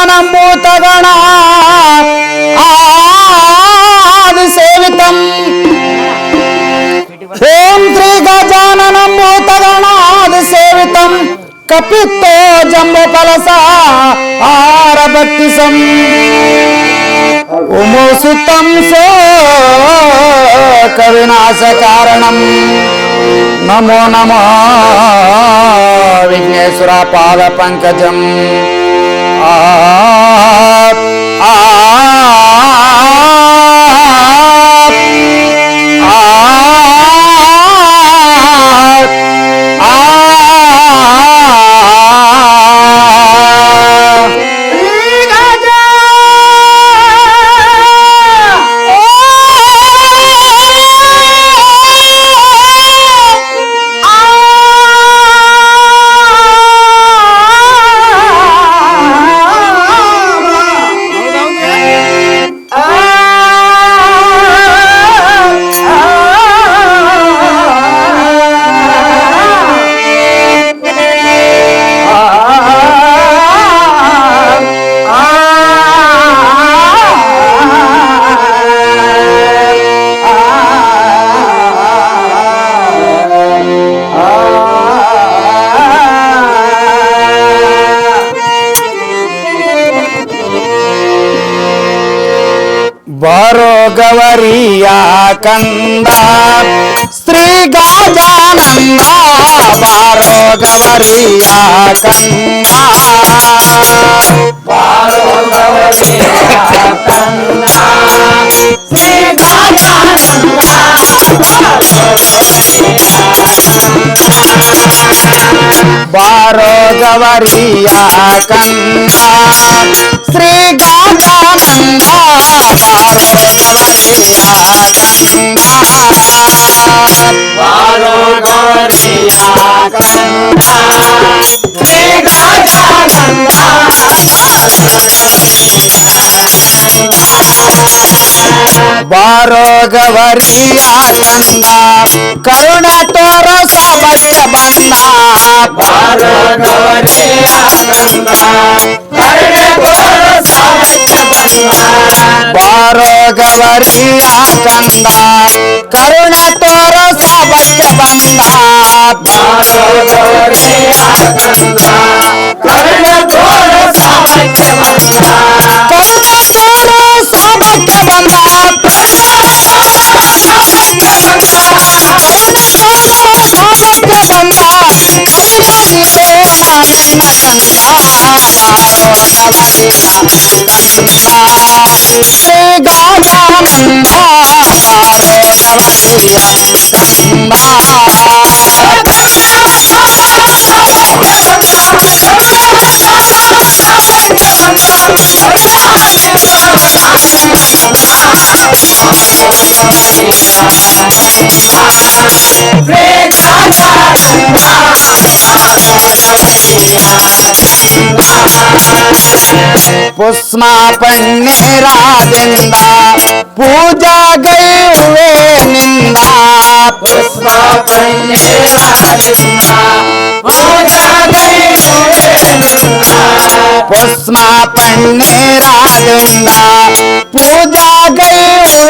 జ్ఞానమూతగణ. తగణ ఆది సేవితం. ఓం శ్రీ గజాననము తగణాది సేవితం. కపిత్తో జంబు పలస ఆరభక్తి సం ఉమోసుతం సో కవినాశ కారణం నమో నమో విఘ్నేశ్వర పాద పంకజం. Ah. ah, ah ఆ బారో గవరియా కంద. స్త్రీ గాజానంద బారో గవరియా కంద. బారో గవరియా కంద శ్రీ బారో గవరియా కంద శ్రీ గంగానంద బారో గవరియా కంద బారో గవరియా కంద ಬಾರೋ ಗವರಿಯ ಕಂದ ಕರುಣ ತೋರ ಸಬಟ್ಟ ಬಂದ ಬಾರೋ ಗವರಿಯ ಕಂದ ಕರುಣ ತೋರ ಸಬಟ್ಟ ಬಂದ ಬಾರೋ ಗವರಿಯ ಕಂದ ಕರುಣ ತೋರ ಸಬಟ್ಟ ಬಂದ ಬಾರೋ ಗವರಿಯ ಕಂದ ಕರುಣ ತೋರ Bye. पुष्मापन्ने राजिंदा पूजा गए हुए निंदा पुष्मापन्ने राजिंदा पूजा गए हुए निंदा पुष्मापन्ने राजिंदा पूजा गए हुए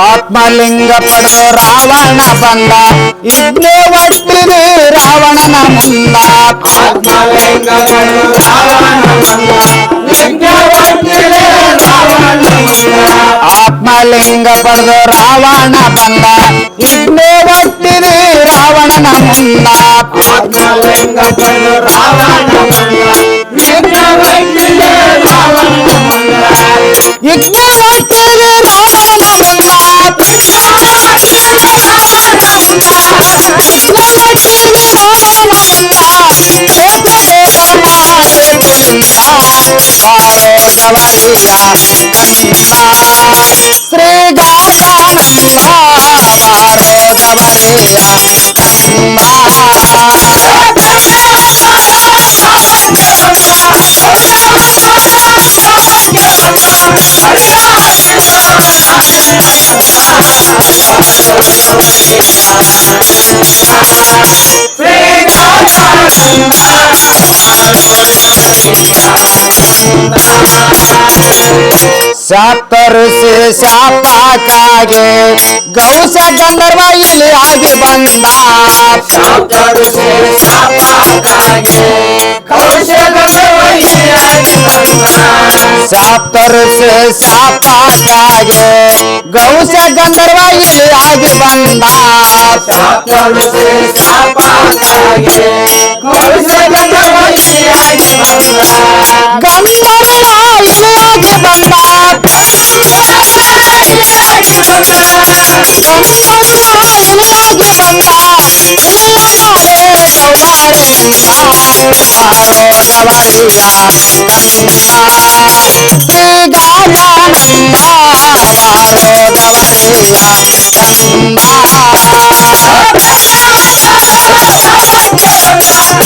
ಆತ್ಮಲಿಂಗ ಪಡೆದು ರಾವಣ ಬಂದ ಇದ್ನೇ ಒಟ್ಟಿದೆ ರಾವಣನ ಮುಂದ ಆತ್ಮಲಿಂಗ ಪಡೆದು ರಾವಣ ಬಂದ ಇದ್ನೇ ಒಟ್ಟಿದೆ ರಾವಣನ ಮುಂದ ಆತ್ಮಲಿಂಗ ಪಡೆದು ರಾವಣ ಬಂದ ಇದ್ನೇ आए सवैया कन्हैया श्री गाया मारो दवैया अम्मा सापर से सापा कागे गौ से गंधर्व इले आगे बंदा। सापर से सापा कागे गौ से गंधर्व इले आगे बंदा। सापर से सापा कागे गौ से गंधर्व इले आगे बंदा। सापर से सापा कागे। ಗಮಿಯರ ಆಯುವಾಗ ಬಂದ ಗಂಗಾ ಗಂಗಾ